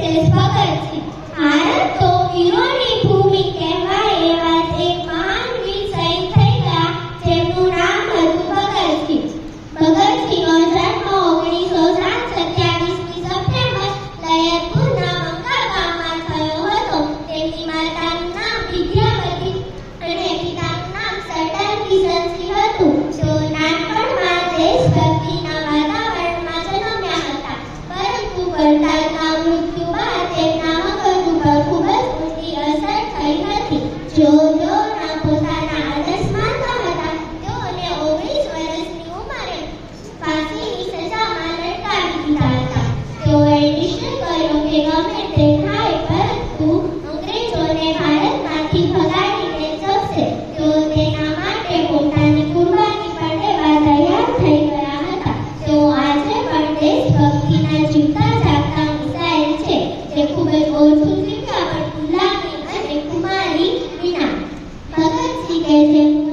વિશેષ ભગતસિંહ ભારત તો વીરોની કે ગમે તૈયાર થઈ ગયા હતા તેઓ આજે પણ દેશભક્તિના જીવતા જાગતા જે ખૂબ જ ઓછું જીવ્યા પણ કુમારી વિના ભગતસિંહ કે જેમનું